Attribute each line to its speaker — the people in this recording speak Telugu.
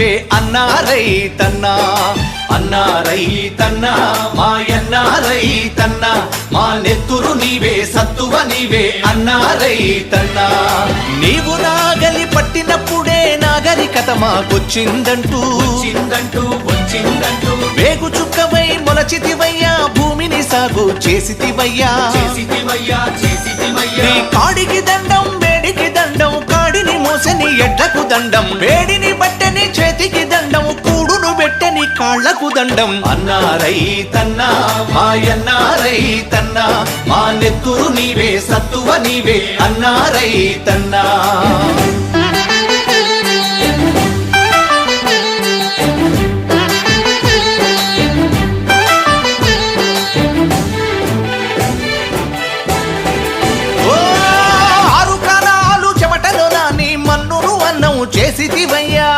Speaker 1: నీవే అన్నారై తన్నా అన్నారై తన్నా మాయన్నారై తన్నా మా నెత్తురు నీవే సత్తువ నీవే అన్నారై తన్నా నీవు నాగలి పట్టినప్పుడే నాగరికత మాకొచ్చిందంటూ.
Speaker 2: వచ్చిందంటూ వచ్చిందంటూ.
Speaker 1: వేగు చుక్కవై మొలచితివయ్యా భూమిని సాగు చేసితివయ్యా. నీ కాడికి దండం వేడికి దండం కాడిని మోసని ఎడ్లకు దండం. వేడిని పెట్టని చేతికి దండం కూడును పెట్టని కాళ్ళకు దండం. అన్నారై తన్నా మాయన్నారై తన్నా మా నెత్తురు నీవే సత్తువ నీవే అన్నారై తన్నా. చేసివయ్యా